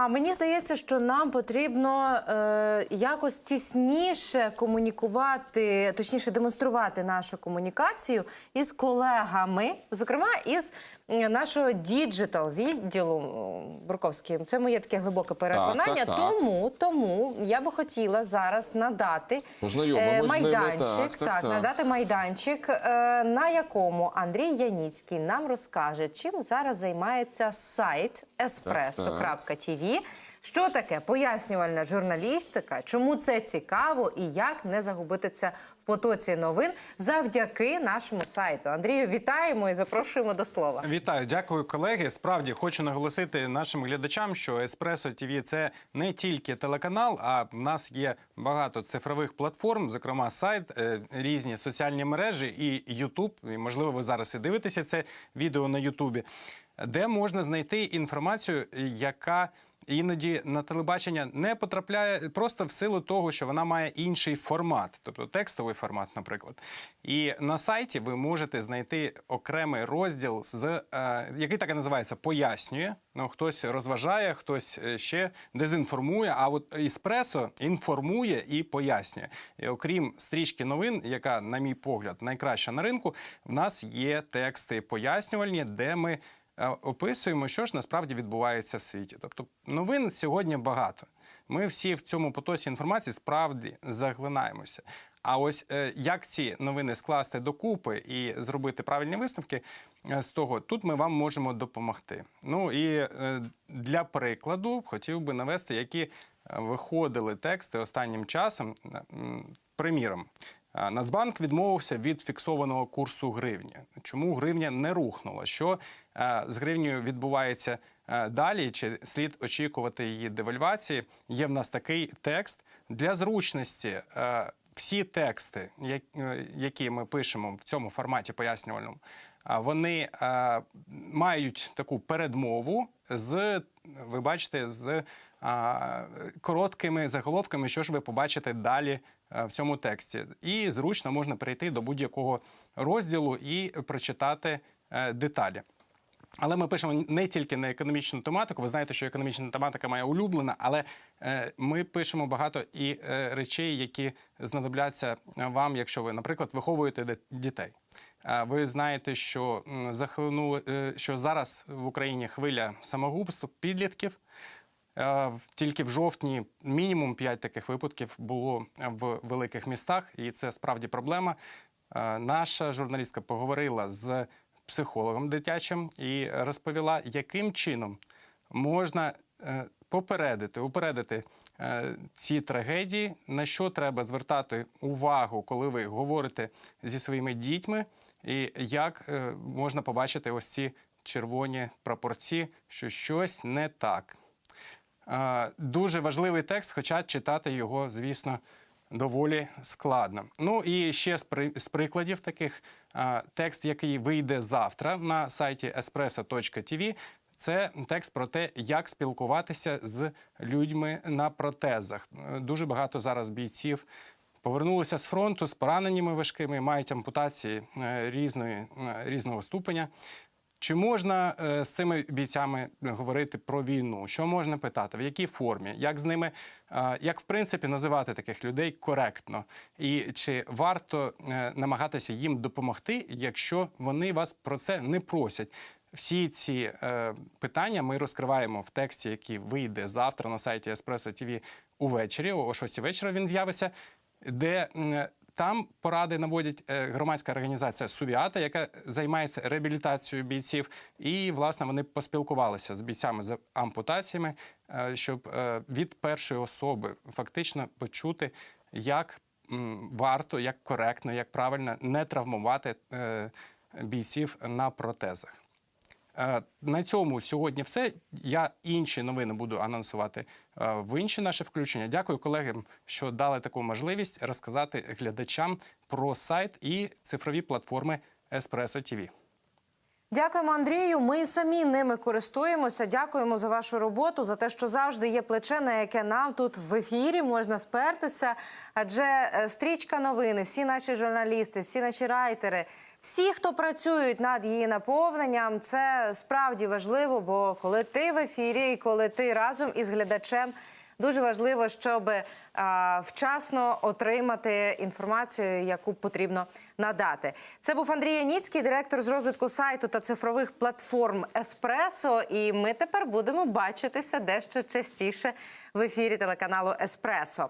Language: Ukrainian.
А мені здається, що нам потрібно е, якось тісніше комунікувати, точніше демонструвати нашу комунікацію із колегами, зокрема із е, нашого діджитал відділу Бурковським. Це моє таке глибоке переконання. так, так. Тому, тому я би хотіла зараз надати ними, майданчик, так, так, так. надати майданчик, е, на якому Андрій Яніцький нам розкаже, чим зараз займається сайт espresso.tv. aí. Що таке пояснювальна журналістика? Чому це цікаво і як не загубитися в потоці новин завдяки нашому сайту? Андрію, вітаємо і запрошуємо до слова. Вітаю, дякую, колеги. Справді хочу наголосити нашим глядачам, що Еспресо ТВ це не тільки телеканал, а в нас є багато цифрових платформ, зокрема сайт, е, різні соціальні мережі і Ютуб. І, можливо, ви зараз і дивитеся це відео на Ютубі, де можна знайти інформацію, яка іноді на телебачення не потрапляє просто в силу того, що вона має інший формат, тобто текстовий формат, наприклад. І на сайті ви можете знайти окремий розділ, з, е, який так і називається Пояснює. Ну, хтось розважає, хтось е, ще дезінформує. А от Іспресо інформує і пояснює. І окрім стрічки новин, яка, на мій погляд, найкраща на ринку, в нас є тексти пояснювальні, де ми описуємо, що ж насправді відбувається в світі. Тобто новин сьогодні багато. Ми всі в цьому потоці інформації справді заглинаємося. А ось е, як ці новини скласти докупи і зробити правильні висновки е, з того, тут ми вам можемо допомогти. Ну і е, для прикладу хотів би навести, які виходили тексти останнім часом. Приміром, Нацбанк відмовився від фіксованого курсу гривні. Чому гривня не рухнула? Що е, з гривнею відбувається е, далі? Чи слід очікувати її девальвації? Є в нас такий текст для зручності. е, Всі тексти, які ми пишемо в цьому форматі пояснювальному, вони мають таку передмову з, ви бачите, з короткими заголовками, що ж ви побачите далі в цьому тексті. І зручно можна перейти до будь-якого розділу і прочитати е, деталі. Але ми пишемо не тільки на економічну тематику. Ви знаєте, що економічна тематика моя улюблена, але е, ми пишемо багато і е, речей, які знадобляться вам, якщо ви, наприклад, виховуєте дітей. Е, Ви знаєте, що захлинули, е, що зараз в Україні хвиля самогубств підлітків. Е, Тільки в жовтні мінімум 5 таких випадків було в великих містах, і це справді проблема. Е, Наша журналістка поговорила з психологом дитячим і розповіла, яким чином можна е, попередити, упередити е, ці трагедії, на що треба звертати увагу, коли ви говорите зі своїми дітьми, і як е, можна побачити ось ці червоні прапорці, що щось не так. Дуже важливий текст, хоча читати його, звісно, доволі складно. Ну і ще з, при, з прикладів таких текст, який вийде завтра на сайті espresso.tv, це текст про те, як спілкуватися з людьми на протезах. Е, Дуже багато зараз бійців повернулися з фронту з пораненнями важкими, мають ампутації е, різної, е, різного ступеня. Чи можна е, з цими бійцями говорити про війну? Що можна питати? В якій формі? Як з ними, е, як в принципі називати таких людей коректно? І чи варто е, намагатися їм допомогти, якщо вони вас про це не просять? Всі ці е, питання ми розкриваємо в тексті, який вийде завтра на сайті Espresso TV увечері, о 6 вечора він з'явиться, де там поради наводять е, громадська організація Сувіата, яка займається реабілітацією бійців. І, власне, вони поспілкувалися з бійцями з ампутаціями, е, щоб е, від першої особи фактично почути, як варто, як коректно, як правильно не травмувати бійців на протезах. Е, На цьому сьогодні все. Я інші новини буду анонсувати е, в інші наші включення. Дякую колегам, що дали таку можливість розказати глядачам про сайт і цифрові платформи Espresso TV. Дякуємо, Андрію. Ми самі ними користуємося. Дякуємо за вашу роботу, за те, що завжди є плече, на яке нам тут в ефірі можна спертися. Адже е, стрічка новини, всі наші журналісти, всі наші райтери, всі, хто працюють над її наповненням, це справді важливо. Бо коли ти в ефірі і коли ти разом із глядачем. Дуже важливо, щоб а, вчасно отримати інформацію, яку потрібно надати. Це був Андрій Яніцький, директор з розвитку сайту та цифрових платформ Еспресо. І ми тепер будемо бачитися дещо частіше в ефірі телеканалу Еспресо.